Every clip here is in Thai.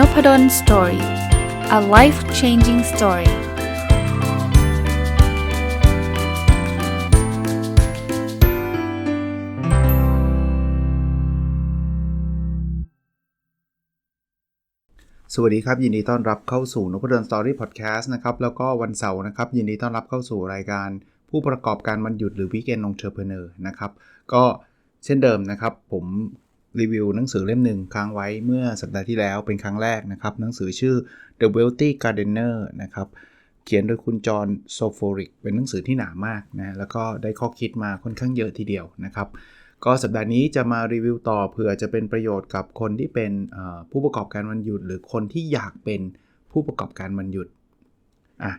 n o p ด d o สตอรี่ a life changing story สวัสดีครับ ยินดีต้อนรับเข้าสู่นพดลสตอรี่พอดแคสต์นะครับ แล้วก็วันเสาร์นะครับ ยินดีต้อนรับเข้าสู่รายการ ผู้ประกอบการวันหยุดหรือวิกเกนองเทอร์เพเนอร์นะครับ ก็เช่นเดิมนะครับ ผม รีวิวหนังสือเล่มหนึ่งค้างไว้เมื่อสัปดาห์ที่แล้วเป็นครั้งแรกนะครับ หนังสือชื่อ The Wealthy Gardener นะครับ เขียนโดยคุณจอห์นโซโฟริก เป็นหนังสือที่หนามากนะ แล้วก็ได้ข้อคิดมาค่อนข้างเยอะทีเดียวนะครับ ก็สัปดาห์นี้จะมารีวิวต่อเผื่อจะเป็นประโยชน์กับคนที่เป็นผู้ประกอบการวันหยุด หรือคนที่อยากเป็นผู้ประกอบการวันหยุดอะ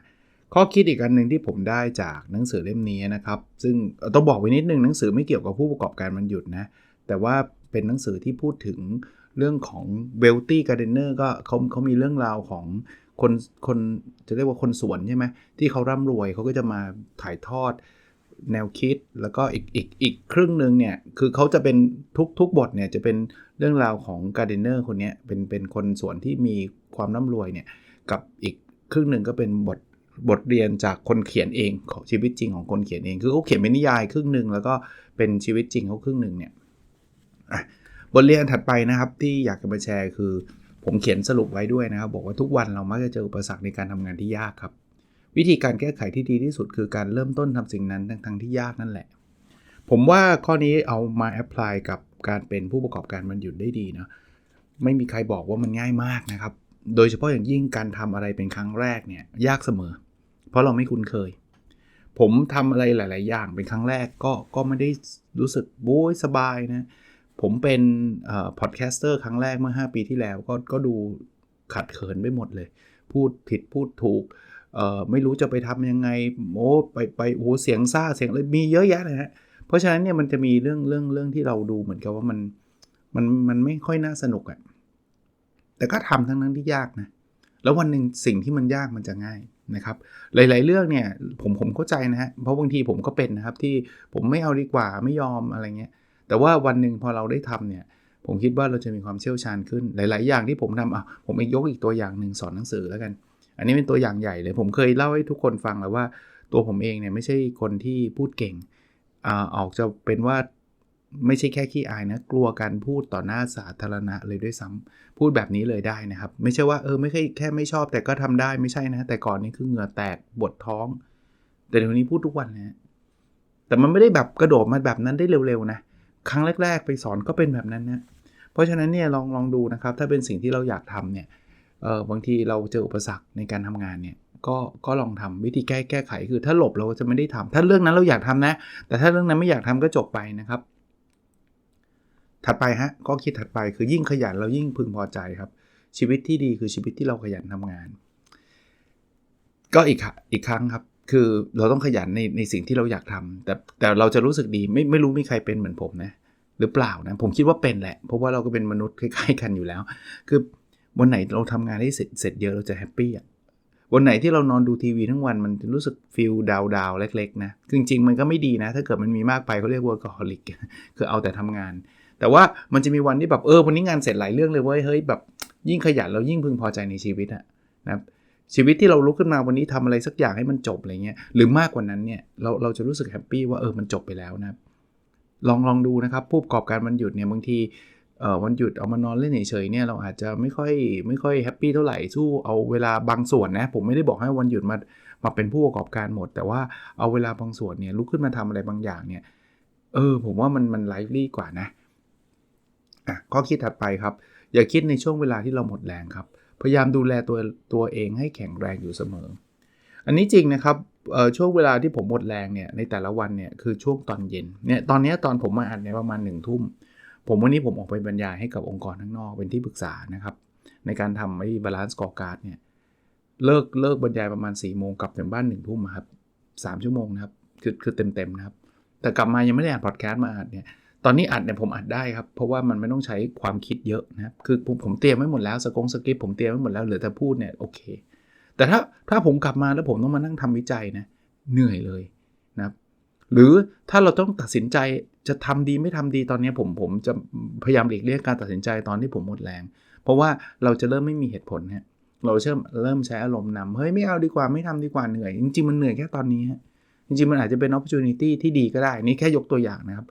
ข้อคิดอีกอันหนึ่งที่ผมได้จากหนังสือเล่มนี้นะครับ ซึ่งต้องบอกไว้นิดนึงหนังสือไม่เกี่ยวกับผู้ประกอบการวันหยุดนะ แต่ว่า เป็นหนังสือที่พูดถึงเรื่องของ wealthy gardener ก็เขาเขามีเรื่องราวของคนคนจะเรียกว่าคนสวนใช่ไหมที่เขาร่ำรวยเขาก็จะมาถ่ายทอดแนวคิดแล้วก็อีกอีกอีกครึ่งหนึ่งเนี่ย คือเขาจะเป็นทุกทุกบทเนี่ยจะเป็นเรื่องราวของการ์เดนเนอร์คนนี้เป็นเป็นคนสวนที่มีความร่ำรวยเนี่ย กับอีกครึ่งหนึ่งก็เป็นบทบทเรียนจากคนเขียนเองของชีวิตจริงของคนเขียนเอง คือเขาเขียนเป็นนิยายครึ่งหนึ่งแล้วก็เป็นชีวิตจริงเขาครึ่งหนึ่งเนี่ย บทเรียนถัดไปนะครับที่อยากจะมาแชร์คือ ผมเขียนสรุปไว้ด้วยนะครับ บอกว่าทุกวันเรามักจะเจออุปสรรคในการทำงานที่ยากครับ วิธีการแก้ไขที่ดีที่สุดคือการเริ่มต้นทำสิ่งนั้นทั้งที่ยากนั่นแหละ ผมว่าข้อนี้เอามาแอพพลายกับการเป็นผู้ประกอบการมันหยุดได้ดีนะไม่มีใครบอกว่ามันง่ายมากนะครับ โดยเฉพาะอย่างยิ่งการทำอะไรเป็นครั้งแรกเนี่ยยากเสมอ เพราะเราไม่คุ้นเคย ผมทำอะไรหลาย ๆ อย่างเป็นครั้งแรกก็ก็ไม่ได้รู้สึกโบ้ยสบายนะ ผมเป็นพอดแคสเตอร์ครั้งแรกเมื่อ 5 ปีที่แล้วก็ก็ดูขัดเขินไปหมดเลย พูดผิดพูดถูกไม่รู้จะไปทำยังไงโอ้ไปไปโอ้เสียงซ่าเสียงเลยมีเยอะแยะเลยฮะเพราะฉะนั้นเนี่ยมันจะมีเรื่องเรื่องเรื่องที่เราดูเหมือนกับว่ามันมันมันไม่ค่อยน่าสนุกอะ่ะแต่ก็ทำทั้งนั้นที่ยากนะแล้ววันหนึ่งสิ่งที่มันยากมันจะง่ายนะครับ หลาย ๆ เรื่องเนี่ยผมผมเข้าใจนะฮะเพราะบางทีผมก็เป็นนะครับที่ผมไม่เอาดีกว่าไม่ยอมอะไรเงี้ย แต่ว่าวันหนึ่งพอเราได้ทำเนี่ยผมคิดว่าเราจะมีความเชี่ยวชาญขึ้นหลาย ๆ อย่างที่ผมทำอะผมเองยกอีกตัวอย่างหนึ่งสอนหนังสือแล้วกัน อันนี้เป็นตัวอย่างใหญ่เลย ผมเคยเล่าให้ทุกคนฟังแล้วว่า ตัวผมเองเนี่ยไม่ใช่คนที่พูดเก่งอ่าออกจะเป็นว่าไม่ใช่แค่ขี้อายนะ กลัวการพูดต่อหน้าสาธารณะเลยด้วยซ้ำพูดแบบนี้เลยได้นะครับ ไม่ใช่ว่าเออไม่ใช่แค่ไม่ชอบแต่ก็ทำได้ไม่ใช่นะ แต่ก่อนนี้คือเหงื่อแตกบดท้อง แต่เดี๋ยวนี้พูดทุกวันนะแต่มันไม่ได้แบบกระโดดมาแบบนั้นได้เร็ว ๆ นะ ครั้งแรก ๆ ไปสอนก็เป็นแบบนั้นนะเพราะฉะนั้นเนี่ยลองลองดูนะครับ ถ้าเป็นสิ่งที่เราอยากทำเนี่ยเออบางทีเราเจออุปสรรคในการทำงานเนี่ยก็ก็ลองทำวิธีแก้แก้ไขคือถ้าหลบเราจะไม่ได้ทำถ้าเรื่องนั้นเราอยากทำนะ แต่ถ้าเรื่องนั้นไม่อยากทำก็จบไปนะครับ ถัดไปฮะก็คิดถัดไปคือยิ่งขยันเรายิ่งพึงพอใจครับ ชีวิตที่ดีคือชีวิตที่เราขยันทำงาน ก็อีกอีกครั้งครับ คือเราต้องขยันในในสิ่งที่เราอยากทำแต่แต่เราจะรู้สึกดีไม่ไม่รู้มีใครเป็นเหมือนผมนะหรือเปล่านะผมคิดว่าเป็นแหละ เพราะว่าเราก็เป็นมนุษย์คล้ายๆกันอยู่แล้ว คือวันไหนเราทำงานได้เสร็จเสร็จเยอะเราจะแฮปปี้อะวันไหนที่เรานอนดูทีวีทั้งวันมันจะรู้สึกฟิลดาวดาวเล็กๆนะจริงๆ มันก็ไม่ดีนะ ถ้าเกิดมันมีมากไปเขาเรียกว่า workaholic คือเอาแต่ทำงาน แต่ว่ามันจะมีวันที่แบบเออวันนี้งานเสร็จหลายเรื่องเลยเว้ยเฮ้ยแบบยิ่งขยันเรายิ่งพึงพอใจในชีวิตอะนะครับ ชีวิตที่เราลุกขึ้นมาวันนี้ทำอะไรสักอย่างให้มันจบอะไรเงี้ยหรือมากกว่านั้นเนี่ยเราเราจะรู้สึกแฮปปี้ว่าเออมันจบไปแล้วนะลองลองดูนะครับผู้ประกอบการวันหยุดเนี่ยบางทีเอ่อวันหยุดเอามานอนเล่นเฉยๆเนี่ยเราอาจจะไม่ค่อยไม่ค่อยแฮปปี้เท่าไหร่สู้เอาเวลาบางส่วนนะผมไม่ได้บอกให้วันหยุดมามาเป็นผู้ประกอบการหมด แต่ว่าเอาเวลาบางส่วนเนี่ยลุกขึ้นมาทำอะไรบางอย่างเนี่ยเออผมว่ามันมันไลฟ์ลี่กว่านะอะข้อคิดถัดไปครับ อย่าคิดในช่วงเวลาที่เราหมดแรงครับ พยายามดูแลตัวตัวเองให้แข็งแรงอยู่เสมอ อันนี้จริงนะครับช่วงเวลาที่ผมหมดแรงเนี่ยในแต่ละวันเนี่ยคือช่วงตอนเย็นเนี่ยตอนนี้ตอนผมมาอัดเนี่ยประมาณ1นึ่ทุ่มผมวันนี้ผมออกไปบรรยายให้กับองค์กรข้างนอกเป็นที่ปรึกษานะครับ ในการทำไอ้บาลานซ์กอร์การ์ดเนี่ยเลิกเลิกบรรยายประมาณ4ี่โมงกลับถึงบ้าน1นึ่ทุ่มครับสชั่วโมงนะครับคือคือเต็มเต็มนะครับ แต่กลับมายังไม่ได้อ่านพอดแคสต์มาอัดเนี่ย ตอนนี้อัดเนี่ยผมอัดได้ครับ เพราะว่ามันไม่ต้องใช้ความคิดเยอะนะครับคือผมผมเตรียมไว้หมดแล้วสกงสคริปผมเตรียมไว้หมดแล้วเหลือแต่พูดเนี่ยโอเค แต่ถ้าถ้าผมกลับมาแล้วผมต้องมานั่งทำวิจัยนะเหนื่อยเลยนะครับหรือถ้าเราต้องตัดสินใจจะทำดีไม่ทำดีตอนนี้ผมผมจะพยายามหลีกเลี่ยงการตัดสินใจตอนที่ผมหมดแรง เพราะว่าเราจะเริ่มไม่มีเหตุผลฮะเราเริ่มเริ่มใช้อารมณ์นำเฮ้ยไม่เอาดีกว่าไม่ทำดีกว่าเหนื่อย จริงๆมันเหนื่อยแค่ตอนนี้ฮะจริงๆมันอาจจะเป็น opportunity ที่ดีก็ได้นี่แค่ยกตัวอย่างนะครับ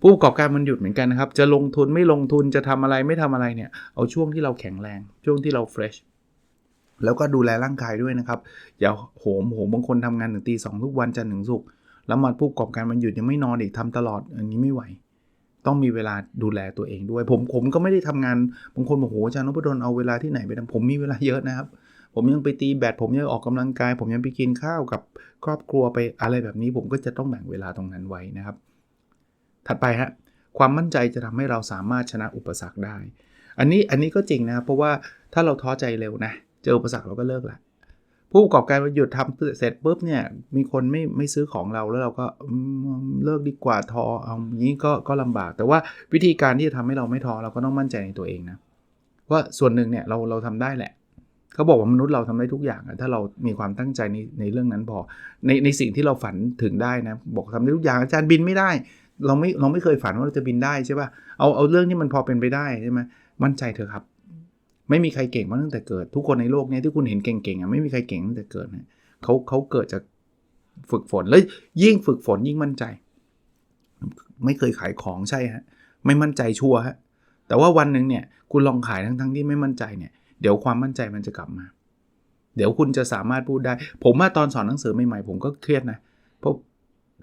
ผู้ประกอบการมันหยุดเหมือนกันนะครับ จะลงทุนไม่ลงทุนจะทำอะไรไม่ทำอะไรเนี่ย เอาช่วงที่เราแข็งแรง ช่วงที่เรา fresh แล้วก็ดูแลร่างกายด้วยนะครับ อย่าโหมโหมบางคนทำงานถึงตีสองทุกวันจันทร์ถึงศุกร์แล้วมาผู้ประกอบการมันหยุดยังไม่นอนอีกทำตลอดอันนี้ไม่ไหว ต้องมีเวลาดูแลตัวเองด้วย ผมผมก็ไม่ได้ทำงานบางคนบอกโหอาจารย์นพดลเอาเวลาที่ไหนไปทำผมมีเวลาเยอะนะครับ ผมยังไปตีแบดผมยังออกกำลังกาย ผมยังไปกินข้าวกับครอบครัวไปอะไรแบบนี้ ผมก็จะต้องแบ่งเวลาตรงนั้นไว้นะครับ ถัดไปฮะความมั่นใจจะทำให้เราสามารถชนะอุปสรรคได้ อันนี้อันนี้ก็จริงนะ เพราะว่าถ้าเราท้อใจเร็วนะ เจออุปสรรคเราก็เลิกละผู้ประกอบการหยุดทำเสร็จปุ๊บเนี่ยมีคนไม่ไม่ซื้อของเราแล้วเราก็เลิกดีกว่าท้อเอาอย่างนี้ก็ก็ลำบาก แต่ว่าวิธีการที่จะทำให้เราไม่ท้อเราก็ต้องมั่นใจในตัวเองนะว่าส่วนหนึ่งเนี่ยเราเราทำได้แหละเขาบอกว่ามนุษย์เราทำได้ทุกอย่างถ้าเรามีความตั้งใจในในเรื่องนั้นพอในในสิ่งที่เราฝันถึงได้นะบอกทำได้ทุกอย่างอาจารย์บินไม่ได้ เราไม่เราไม่เคยฝันว่าเราจะบินได้ใช่ป่ะเอาเอาเรื่องที่มันพอเป็นไปได้ใช่ไหมมั่นใจเถอะครับ ไม่มีใครเก่งมาตั้งแต่เกิด ทุกคนในโลกนี้ที่คุณเห็นเก่งๆอะไม่มีใครเก่งตั้งแต่เกิดนะเขาเขาเกิดจากฝึกฝนแล้วยิ่งฝึกฝนยิ่งมั่นใจ ไม่เคยขายของใช่ฮะไม่มั่นใจชัวร์ฮะแต่ว่าวันหนึ่งเนี่ยคุณลองขายทั้งทั้งที่ไม่มั่นใจเนี่ยเดี๋ยวความมั่นใจมันจะกลับมา เดี๋ยวคุณจะสามารถพูดได้ ผมว่าตอนสอนหนังสือใหม่ๆผมก็เครียดนะเพราะ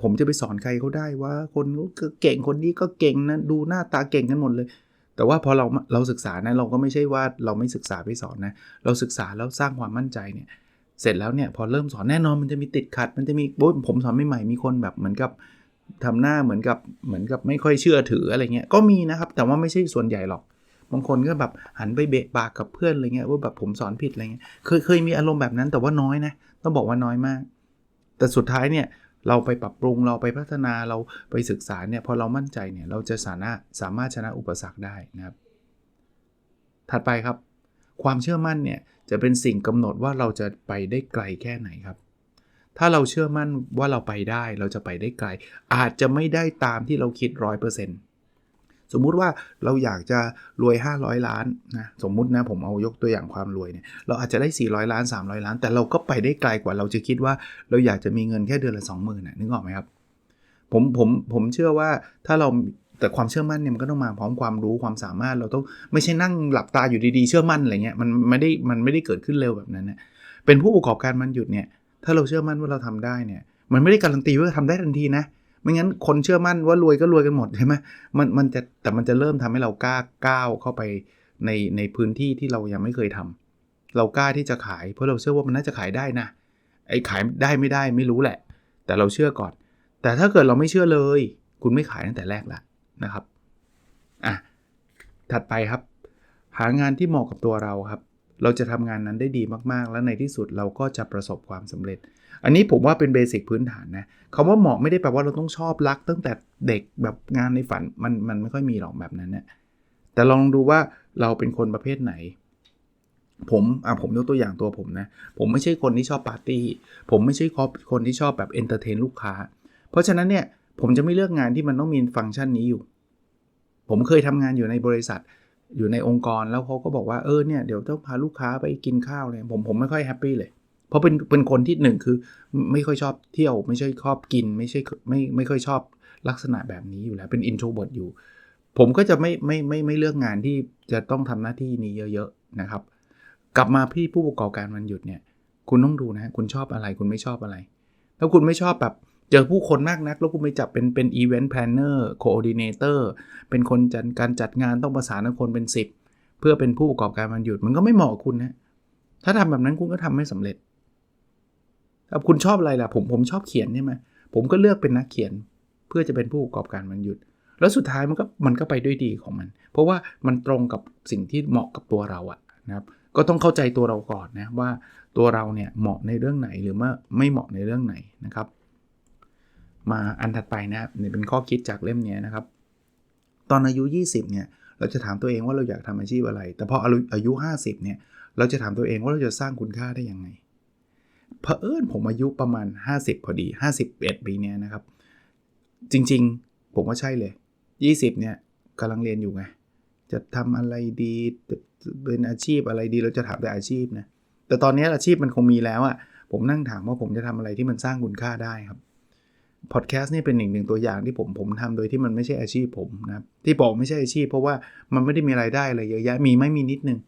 ผมจะไปสอนใครเขาได้ว่าคนก็เก่งคนนี้ก็เก่งนะดูหน้าตาเก่งกันหมดเลย แต่ว่าพอเราเราศึกษานะเราก็ไม่ใช่ว่าเราไม่ศึกษาไปสอนนะเราศึกษาแล้วสร้างความมั่นใจเนี่ยเสร็จแล้วเนี่ยพอเริ่มสอนแน่นอนมันจะมีติดขัด มันจะมีโอ้ผมสอนใหม่ๆมีคนแบบเหมือนกับทำหน้าเหมือนกับเหมือนกับไม่ค่อยเชื่อถืออะไรเงี้ยก็มีนะครับ แต่ว่าไม่ใช่ส่วนใหญ่หรอก บางคนก็แบบหันไปเบะปากกับเพื่อนอะไรเงี้ยว่าแบบผมสอนผิดอะไรเงี้ยเคยเคยมีอารมณ์แบบนั้นแต่ว่าน้อยนะต้องบอกว่าน้อยมาก แต่สุดท้ายเนี่ย เราไปปรับปรุงเราไปพัฒนาเราไปศึกษาเนี่ยพอเรามั่นใจเนี่ยเราจะสามารถสามารถชนะอุปสรรคได้นะครับ ถัดไปครับ ความเชื่อมั่นเนี่ยจะเป็นสิ่งกำหนดว่าเราจะไปได้ไกลแค่ไหนครับ ถ้าเราเชื่อมั่นว่าเราไปได้เราจะไปได้ไกล อาจจะไม่ได้ตามที่เราคิดร้อยเปอร์เซ็นต์ สมมุติว่าเราอยากจะรวย 500 ล้านนะสมมุตินะผมเอายกตัวอย่างความรวยเนี่ยเราอาจจะได้ 400 ล้าน 300 ล้าน แต่เราก็ไปได้ไกลกว่าเราจะคิดว่าเราอยากจะมีเงินแค่เดือนละ 20,000นะนึกออกไหมครับผมผมผมเชื่อว่าถ้าเราแต่ความเชื่อมั่นเนี่ยมันก็ต้องมาพร้อมความรู้ความสามารถเราต้องไม่ใช่นั่งหลับตาอยู่ดีๆเชื่อมั่นอะไรเงี้ยมันไม่ได้มันไม่ได้เกิดขึ้นเร็วแบบนั้นนะเป็นผู้ประกอบการมันหยุดเนี่ยถ้าเราเชื่อมั่นว่าเราทำได้เนี่ยมันไม่ได้การันตีว่าทำได้ทันทีนะ ไม่งั้นคนเชื่อมั่นว่ารวยก็รวยกันหมดใช่ไหมมันมันจะแต่มันจะเริ่มทำให้เรากล้าก้าวเข้าไปในในพื้นที่ที่เรายังไม่เคยทำเรากล้าที่จะขายเพราะเราเชื่อว่ามันน่าจะขายได้นะไอ้ขายได้ไม่ได้ไม่รู้แหละ แต่เราเชื่อก่อน แต่ถ้าเกิดเราไม่เชื่อเลย คุณไม่ขายตั้งแต่แรกแล้วนะครับอะถัดไปครับ หางานที่เหมาะกับตัวเราครับ เราจะทำงานนั้นได้ดีมากๆ และในที่สุดเราก็จะประสบความสำเร็จ อันนี้ผมว่าเป็นเบสิกพื้นฐานนะคำว่าเหมาะไม่ได้แปลว่าเราต้องชอบรัก ตั้งแต่เด็กแบบงานในฝันมันมันไม่ค่อยมีหรอกแบบนั้นนะแต่ลองดูว่าเราเป็นคนประเภทไหน ผมอะผมยกตัวอย่างตัวผมนะ ผมไม่ใช่คนที่ชอบปาร์ตี้ ผมไม่ใช่คนที่ชอบแบบเอนเตอร์เทนลูกค้า เพราะฉะนั้นเนี่ยผมจะไม่เลือกงานที่มันต้องมีฟังก์ชันนี้อยู่ ผมเคยทำงานอยู่ในบริษัทอยู่ในองค์กรแล้วเขาก็บอกว่าเออเนี่ยเดี๋ยวต้องพาลูกค้าไปกินข้าวเลยผมผมไม่ค่อยแฮปปี้เลย เพราะเป็นเป็นคนที่หนึ่งคือไม่ค่อยชอบเที่ยว ไม่ใช่ชอบกิน ไม่ใช่ไม่ไม่ค่อยชอบลักษณะแบบนี้อยู่แล้วเป็นอินโทรเวิร์ดอยู่ ผมก็จะไม่ไม่ไม่ไม่เลือกงานที่จะต้องทำหน้าที่นี้เยอะๆนะครับ กลับมาพี่ผู้ประกอบการวันหยุดเนี่ย คุณต้องดูนะคุณชอบอะไรคุณไม่ชอบอะไรถ้าคุณไม่ชอบแบบเจอผู้คนมากนัก แล้วคุณไปจับเป็นเป็นอีเวนต์แพลนเนอร์โคออดิเนเตอร์เป็นคนจัดการจัดงานต้องประสานคนเป็น 10 เพื่อเป็นผู้ประกอบการวันหยุดมันก็ไม่เหมาะคุณนะถ้าทำแบบนั้นคุณก็ทำไม่สำเร็จ คุณชอบอะไรล่ะผมผมชอบเขียนใช่ไหมผมก็เลือกเป็นนักเขียน เพื่อจะเป็นผู้ประกอบการมันหยุด แล้วสุดท้ายมันก็มันก็ไปด้วยดีของมัน เพราะว่ามันตรงกับสิ่งที่เหมาะกับตัวเราอะนะครับก็ต้องเข้าใจตัวเราก่อนนะว่าตัวเราเนี่ยเหมาะในเรื่องไหนหรือว่าไม่เหมาะในเรื่องไหนนะครับ มาอันถัดไปนะนี่เป็นข้อคิดจากเล่มนี้นะครับ ตอนอายุ 20เนี่ยเราจะถามตัวเองว่าเราอยากทำอาชีพอะไร แต่พออายุ 50เนี่ยเราจะถามตัวเองว่าเราจะสร้างคุณค่าได้ยังไง เผอิญผมอายุประมาณ 50 พอดี 51 ปีเนี้ยนะครับ จริงๆ ผมว่าใช่เลย 20 เนี่ยกำลังเรียนอยู่ไง จะทำอะไรดีเป็นอาชีพอะไรดีเราจะถามแต่อาชีพนะ แต่ตอนนี้อาชีพมันคงมีแล้วอะผมนั่งถามว่าผมจะทำอะไรที่มันสร้างคุณค่าได้ครับพอดแคสต์นี่เป็นหนึ่งหนึ่งตัวอย่างที่ผมผมทำโดยที่มันไม่ใช่อาชีพผมนะครับที่บอกไม่ใช่อาชีพ เพราะว่ามันไม่ได้มีรายได้อะไรเยอะแยะมีไม่มีนิดนึง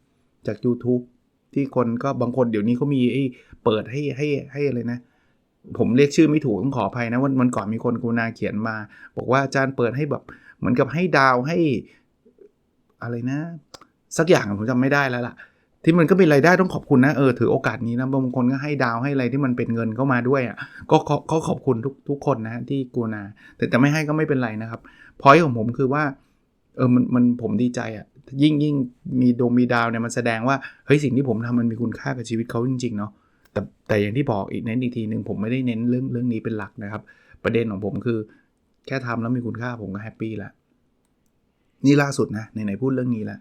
จาก YouTube ที่คนก็บางคนเดี๋ยวนี้เขามีไอ้เปิดให้ให้ให้อะไรนะ ผมเรียกชื่อไม่ถูกต้องขออภัยนะวันวันก่อนมีคนกูนาเขียนมา บอกว่าอาจารย์เปิดให้แบบเหมือนกับให้ดาวให้อะไรนะ สักอย่างผมจำไม่ได้แล้วล่ะ ที่มันก็เป็นรายได้ต้องขอบคุณนะเออถือโอกาสนี้นะบางคนก็ให้ดาวให้อะไรที่มันเป็นเงินเข้ามาด้วยอะก็ขอก็ขอบคุณทุกทุกคนนะที่กูนาแต่จะไม่ให้ก็ไม่เป็นไรนะครับพอยของผมคือว่าเออมันมันผมดีใจอะ ยิ่งยิ่งมีดวงมีดาวเนี่ยมันแสดงว่าเฮ้ยสิ่งที่ผมทำมันมีคุณค่ากับชีวิตเขาจริงๆเนาะแต่แต่อย่างที่บอกอีกเน้นอีกทีหนึ่งผมไม่ได้เน้นเรื่องเรื่องนี้เป็นหลักนะครับ ประเด็นของผมคือ แค่ทำแล้วมีคุณค่าผมก็แฮปปี้แล้วนี่ล่าสุดนะไหนๆพูดเรื่องนี้แล้ว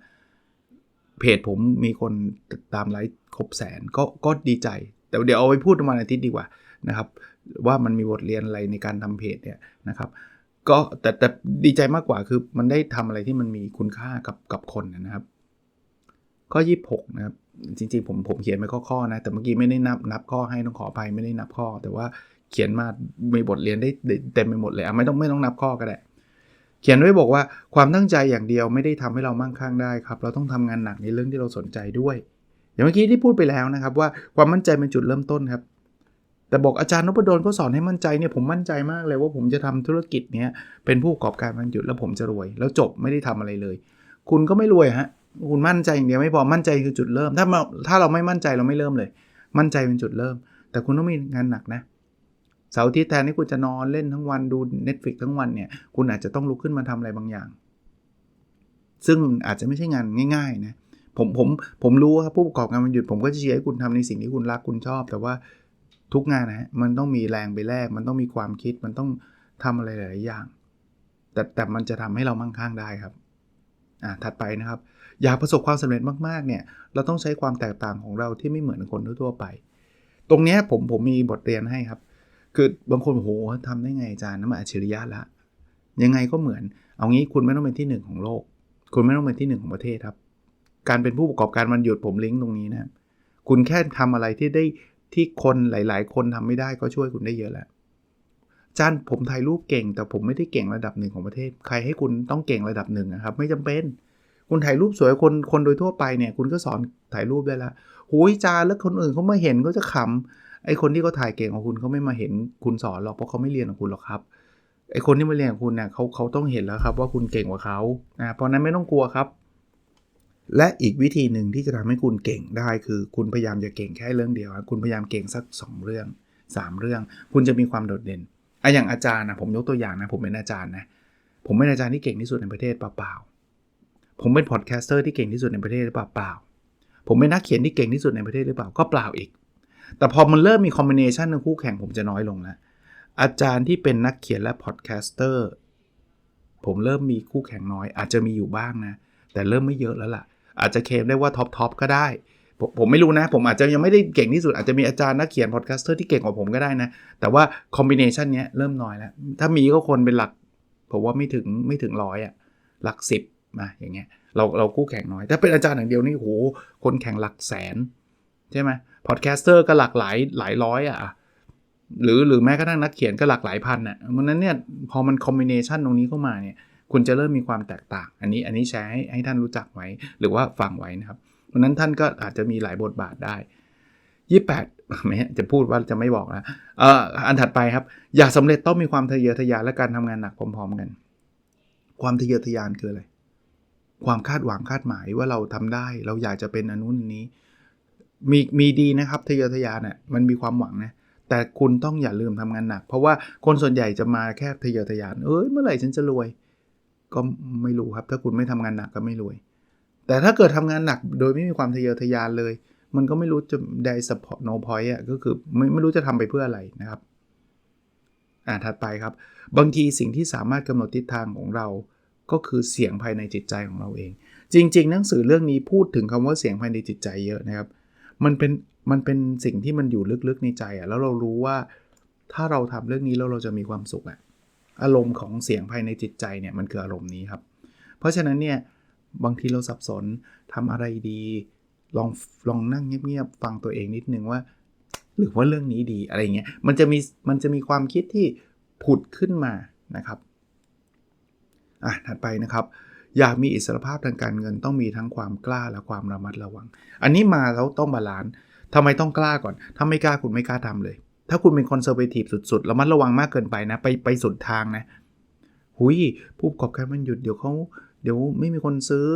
เพจผมมีคนตามไลค์ครบแสนก็ก็ดีใจ แต่เดี๋ยวเอาไว้พูดประมาณอาทิตย์ดีกว่านะครับ ว่ามันมีบทเรียนอะไรในการทำเพจเนี่ยนะครับ ก็แต่แต่ดีใจมากกว่าคือมันได้ทำอะไรที่มันมีคุณค่ากับกับคนนะครับ ข้อ 26 นะครับ จริงๆผมผมเขียนไปข้อๆนะ แต่เมื่อกี้ไม่ได้นับนับข้อให้ต้องขออภัยไม่ได้นับข้อ แต่ว่าเขียนมามีบทเรียนได้เต็มไปหมดเลยอะไม่ต้องไม่ต้องนับข้อก็ได้เขียนไว้บอกว่าความตั้งใจอย่างเดียวไม่ได้ทำให้เรามั่งคั่งได้ครับ เราต้องทำงานหนักในเรื่องที่เราสนใจด้วย อย่างเมื่อกี้ที่พูดไปแล้วนะครับว่าความมั่นใจเป็นจุดเริ่มต้นครับ แต่บอกอาจารย์นพดลก็สอนให้มั่นใจเนี่ยผมมั่นใจมากเลยว่าผมจะทำธุรกิจเนี้ยเป็นผู้ประกอบการมันหยุดแล้วผมจะรวย แล้วจบไม่ได้ทำอะไรเลย คุณก็ไม่รวยฮะคุณมั่นใจอย่างเดียวไม่พอมั่นใจคือจุดเริ่ม ถ้าเราถ้าเราไม่มั่นใจเราไม่เริ่มเลย มั่นใจเป็นจุดเริ่ม แต่คุณต้องมีงานหนักนะเสาร์ที่แทนที่คุณจะนอนเล่นทั้งวันดู Netflix ทั้งวันเนี่ยคุณอาจจะต้องลุกขึ้นมาทำอะไรบางอย่าง ซึ่งอาจจะไม่ใช่งานง่ายๆนะผมผมผมรู้ครับผู้ประกอบการมันหยุดผมก็จะเชียร์ให้คุณทำในสิ่งที่คุณรักคุณชอบ แต่ว่า ทุกงานนะฮะมันต้องมีแรงไปแลกมันต้องมีความคิดมันต้องทำอะไรหลายอย่าง แต่แต่มันจะทำให้เรามั่งคั่งได้ครับอ่าถัดไปนะครับ อยากประสบความสำเร็จมากๆเนี่ยเราต้องใช้ความแตกต่างของเราที่ไม่เหมือนคนทั่วไป ตรงนี้ผมผมมีบทเรียนให้ครับ คือบางคนโอ้โหทำได้ไงอาจารย์น้ำมันอัจฉริยะละยังไงก็เหมือน เอางี้คุณไม่ต้องเป็นที่หนึ่งของโลก คุณไม่ต้องเป็นที่หนึ่งของประเทศครับ การเป็นผู้ประกอบการมันหยุดผมลิงก์ตรงนี้นะ คุณแค่ทำอะไรที่ได้ ที่คนหลาย ๆ คนทำไม่ได้ก็ช่วยคุณได้เยอะแหล้วอาจารย์ผมถ่ายรูปเก่ง แต่ผมไม่ได้เก่งระดับหนึ่งของประเทศ ใครให้คุณต้องเก่งระดับหนึ่งนะครับ ไม่จำเป็น คุณถ่ายรูปสวยคนคนโดยทั่วไปเนี่ย คุณก็สอนถ่ายรูปได้ล้วหูยจานแล้วคนอื่นเขามาเห็นก็จะขำไอคนที่เขาถ่ายเก่งของคุณเขาไม่มาเห็นคุณสอนหรอกเพราะเขาไม่เรียนของคุณหรอกครับไอคนที่มาเรียนของคุณเนี่ยเขาเขาต้องเห็นแล้วครับว่าคุณเก่งกว่าเขานะเพราะนั้นไม่ต้องกลัวครับ และอีกวิธีหนึ่งที่จะทำให้คุณเก่งได้คือ คุณพยายามจะเก่งแค่เรื่องเดียวคุณพยายามเก่งสัก 2 เรื่อง 3 เรื่อง คุณจะมีความโดดเด่นอะอย่างอาจารย์นะผมยกตัวอย่างนะผมเป็นอาจารย์นะผมเป็นอาจารย์ที่เก่งที่สุดในประเทศเปล่าๆผมเป็นพอดแคสเตอร์ที่เก่งที่สุดในประเทศหรือเปล่าๆผมเป็นนักเขียนที่เก่งที่สุดในประเทศหรือเปล่าก็เปล่าอีก แต่พอมันเริ่มมีคอมบิเนชันในคู่แข่งผมจะน้อยลงแล้วอาจารย์ที่เป็นนักเขียนและพอดแคสเตอร์ผมเริ่มมีคู่แข่งน้อย อาจจะมีอยู่บ้างนะแต่เริ่มไม่เยอะแล้วล่ะ อาจจะเคลมได้ว่าท็อปทอปก็ได้ผมผมไม่รู้นะ ผมอาจจะยังไม่ได้เก่งที่สุด อาจจะมีอาจารย์นักเขียนพอดแคสเตอร์ที่เก่งกว่าผมก็ได้นะ แต่ว่าคอมบิเนชันนี้เริ่มน้อยแล้ว ถ้ามีก็คนเป็นหลัก ผมว่าไม่ถึงไม่ถึงร้อยอะหลักสิบมาอย่างเงี้ยเราเราคู่แข่งน้อย ถ้าเป็นอาจารย์อย่างเดียวนี่โหคนแข่งหลักแสน ใช่ไหมพอดแคสเตอร์ก็หลักหลายหลายร้อยอะหรือหรือแม้กระทั่งนักเขียนก็หลักหลายพันอะเพราะนั้นเนี่ยพอมันคอมบิเนชันตรงนี้เข้ามาเนี่ย คุณจะเริ่มมีความแตกต่าง อันนี้อันนี้แชร์ให้ให้ท่านรู้จักไว้ หรือว่าฟังไว้นะครับเพราะนั้นท่านก็อาจจะมีหลายบทบาทได้ 28ไม่จะพูดว่าจะไม่บอกแล้วเอ่ออันถัดไปครับ อยากสำเร็จต้องมีความทะเยอทะยานและการทำงานหนักพร้อม ๆ กัน ความทะเยอทะยานคืออะไรความคาดหวังคาดหมายว่าเราทำได้ เราอยากจะเป็นอนุนนี้ มีมีดีนะครับทะเยอทะยานน่ะมันมีความหวังนะแต่คุณต้องอย่าลืมทำงานหนัก เพราะว่าคนส่วนใหญ่จะมาแค่ทะเยอทะยาน เอ้ยเมื่อไหร่ฉันจะรวย ก็ไม่รู้ครับ ถ้าคุณไม่ทำงานหนักก็ไม่รวย แต่ถ้าเกิดทำงานหนักโดยไม่มีความทะเยอทะยานเลย มันก็ไม่รู้จะได้สปอร์ตโนพอยต์อะก็คือไม่ไม่รู้จะทำไปเพื่ออะไรนะครับ อ่าถัดไปครับ บางทีสิ่งที่สามารถกำหนดทิศทางของเราก็คือเสียงภายในจิตใจของเราเอง จริง ๆ หนังสือเรื่องนี้พูดถึงคำว่าเสียงภายในจิตใจเยอะนะครับ มันเป็นมันเป็นสิ่งที่มันอยู่ลึกๆในใจอะ่ะแล้วเรารู้ว่าถ้าเราทำเรื่องนี้แล้วเราจะมีความสุขอะ่ะ อารมณ์ของเสียงภายในจิตใจเนี่ยมันคืออารมณ์นี้ครับ เพราะฉะนั้นเนี่ยบางทีเราสับสนทำอะไรดีลองลองนั่งเงียบๆฟังตัวเองนิดนึงว่า หรือว่าเรื่องนี้ดีอะไรเงี้ยมันจะมีมันจะมีความคิดที่ผุดขึ้นมานะครับอะถัดไปนะครับ อยากมีอิสรภาพทางการเงินต้องมีทั้งความกล้าและความระมัดระวัง อันนี้มาแล้วต้องบาลานซ์ทำไมต้องกล้าก่อน ถ้าไม่กล้าคุณไม่กล้าทำเลย ถ้าคุณเป็นคอนเซอร์เวทีฟสุดๆระมัดระวังมากเกินไปนะ ไปไปสุดทางนะ หุยผู้ประกอบการมันหยุดเดี๋ยวเขาเดี๋ยวไม่มีคนซื้อ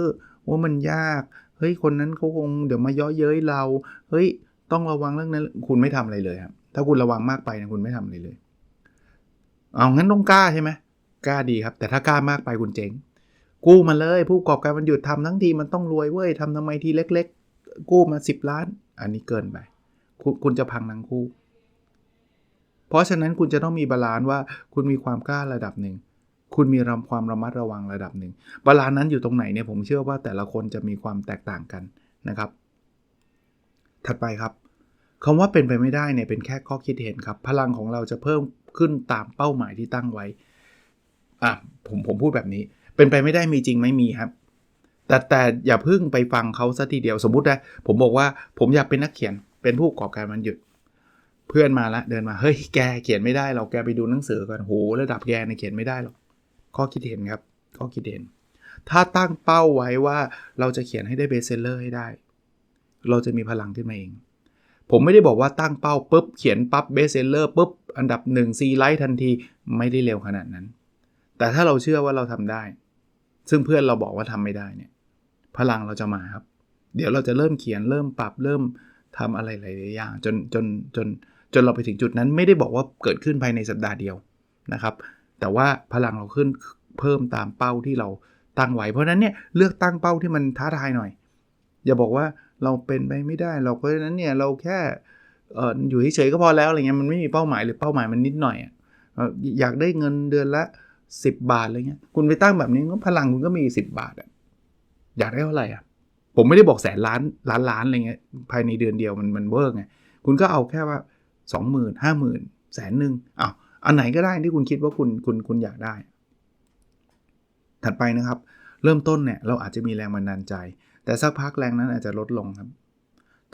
ว่ามันยาก เฮ้ย คนนั้นเขาคงเดี๋ยวมาย่อเย้ยเรา เฮ้ย ต้องระวังเรื่องนั้น คุณไม่ทำอะไรเลยครับ ถ้าคุณระวังมากไปนะคุณไม่ทำอะไรเลย เอางั้นต้องกล้าใช่ไหมกล้าดีครับ แต่ถ้ากล้ามากไปคุณเจ๊ง กู้มาเลย ผู้ประกอบการมันหยุดทำทั้งทีมันต้องรวยเว้ยทำทำไมทีเล็ก ๆ กู้มา 10 ล้าน อันนี้เกินไปคคุณจะพังทั้งคู่ เพราะฉะนั้นคุณจะต้องมีบาลานซ์ว่าคุณมีความกล้าระดับหนึ่ง คุณมีรำความระมัดระวังระดับหนึ่ง บาลานซ์นั้นอยู่ตรงไหนเนี่ยผมเชื่อว่าแต่ละคนจะมีความแตกต่างกันนะครับ ถัดไปครับคำว่าเป็นไปไม่ได้เนี่ยเป็นแค่ข้อคิดเห็นครับ พลังของเราจะเพิ่มขึ้นตามเป้าหมายที่ตั้งไว้อะผมผมพูดแบบนี้ เป็นไปไม่ได้มีจริงไม่มีครับ แต่แต่อย่าเพิ่งไปฟังเขาซะทีเดียวสมมุตินะผมบอกว่าผมอยากเป็นนักเขียนเป็นผู้ประกอบการมันหยุด เพื่อนมาละเดินมาเฮ้ยแกเขียนไม่ได้เราแกไปดูหนังสือก่อนโหระดับแกเนี่ยเขียนไม่ได้หรอกข้อคิดเห็นครับข้อคิดเห็น ถ้าตั้งเป้าไว้ว่าเราจะเขียนให้ได้เบสเซลเลอร์ให้ได้ เราจะมีพลังขึ้นมาเอง ผมไม่ได้บอกว่าตั้งเป้าปุ๊บเขียนปั๊บเบสเซลเลอร์ปุ๊บอันดับ1ซีไลท์ทันทีไม่ได้เร็วขนาดนั้น แต่ถ้าเราเชื่อว่าเราทำได้ ซึ่งเพื่อนเราบอกว่าทำไม่ได้เนี่ยพลังเราจะมาครับ เดี๋ยวเราจะเริ่มเขียนเริ่มปรับเริ่มทำอะไรหลายอย่างจนจนจนจน จนเราไปถึงจุดนั้นไม่ได้บอกว่าเกิดขึ้นภายในสัปดาห์เดียวนะครับ แต่ว่าพลังเราขึ้นเพิ่มตามเป้าที่เราตั้งไว้ เพราะนั้นเนี่ยเลือกตั้งเป้าที่มันท้าทายหน่อย อย่าบอกว่าเราเป็นไปไม่ได้เราเพราะฉะนั้นเนี่ยเราแค่อออยู่เฉยๆก็พอแล้วอะไรเงี้ยมันไม่มีเป้าหมายหรือเป้าหมายมันนิดหน่อยอะอยากได้เงินเดือนละ 10 บาทอะไรเงี้ยคุณไปตั้งแบบนี้ก็พลังคุณก็มี 10 บาทอะอยากได้เท่าไหร่อะผมไม่ได้บอกแสนล้านล้านล้านอะไรเงี้ยภายในเดือนเดียวมันมันเวิร์กไงคุณก็เอาแค่ว่า สองหมื่นห้าหมื่นแสนหนึ่งอ้าวอันไหนก็ได้ที่คุณคิดว่าคุณคุณคุณอยากได้ ถัดไปนะครับ เริ่มต้นเนี่ยเราอาจจะมีแรงบันดาลใจ แต่สักพักแรงนั้นอาจจะลดลงครับ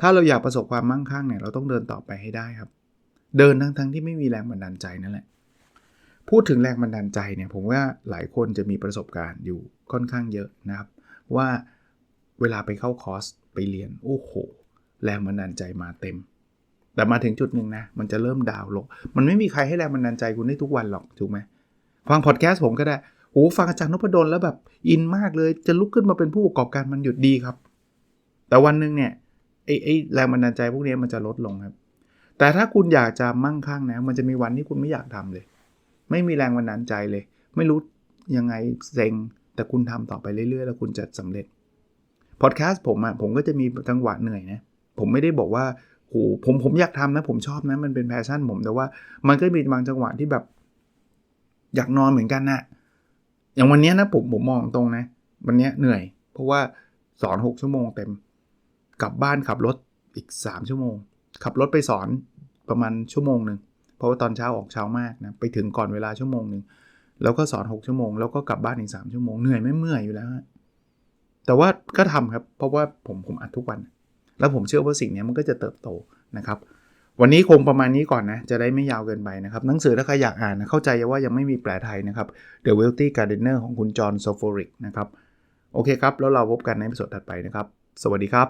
ถ้าเราอยากประสบความมั่งคั่งเนี่ยเราต้องเดินต่อไปให้ได้ครับ เดินทั้งทั้งที่ไม่มีแรงบันดาลใจนั่นแหละพูดถึงแรงบันดาลใจเนี่ยผมว่าหลายคนจะมีประสบการณ์อยู่ค่อนข้างเยอะนะครับ ว่าเวลาไปเข้าคอร์สไปเรียน โอ้โห แรงบันดาลใจมาเต็ม แต่มาถึงจุดหนึ่งนะ มันจะเริ่มดาวลง มันไม่มีใครให้แรงบันดาลใจคุณได้ทุกวันหรอก ถูกไหม ฟังพอดแคสต์ผมก็ได้โอ้ฟังอาจารย์นพดลแล้วแบบอินมากเลย จะลุกขึ้นมาเป็นผู้ประกอบการมันหยุดดีครับ แต่วันหนึ่งเนี่ยไอ้ไอ้แรงบันดาลใจพวกนี้มันจะลดลงครับ แต่ถ้าคุณอยากจะมั่งคั่งนะ มันจะมีวันที่คุณไม่อยากทำเลย ไม่มีแรงบันดาลใจเลย ไม่รู้ยังไงเซ็ง แต่คุณทำต่อไปเรื่อยๆ แล้วคุณจะสำเร็จ พอดแคสต์ผมอะผมก็จะมีจังหวะเหนื่อยนะ ผมไม่ได้บอกว่า โหผมผมอยากทำนะ ผมชอบนะ มันเป็นแพชชั่นผมแต่ว่า มันก็มีบางจังหวะที่แบบ อยากนอนเหมือนกันนะอย่างวันนี้นะผมผมมองตรงนะ วันนี้เหนื่อย เพราะว่าสอน 6 ชั่วโมงเต็ม กลับบ้านขับรถอีก 3 ชั่วโมง ขับรถไปสอนประมาณชั่วโมงหนึ่งเพราะว่าตอนเช้าออกเช้ามากนะไปถึงก่อนเวลาชั่วโมงหนึ่งแล้วก็สอน 6 ชั่วโมง แล้วก็กลับบ้านอีก 3 ชั่วโมงเหนื่อยไม่เมื่อยอยู่แล้วแต่ว่าก็ทำครับ เพราะว่าผมผมอัดทุกวัน แล้วผมเชื่อว่าสิ่งนี้มันก็จะเติบโตนะครับวันนี้คงประมาณนี้ก่อนนะ จะได้ไม่ยาวเกินไปนะครับ หนังสือถ้าใครอยากอ่านนะเข้าใจว่ายังไม่มีแปลไทยนะครับ The Wealthy Gardener ของคุณจอห์นโซโฟริกนะครับ โอเคครับ แล้วเราพบกันในสดถัดไปนะครับ สวัสดีครับ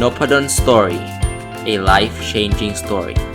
n o p a d o n Story, a life changing story.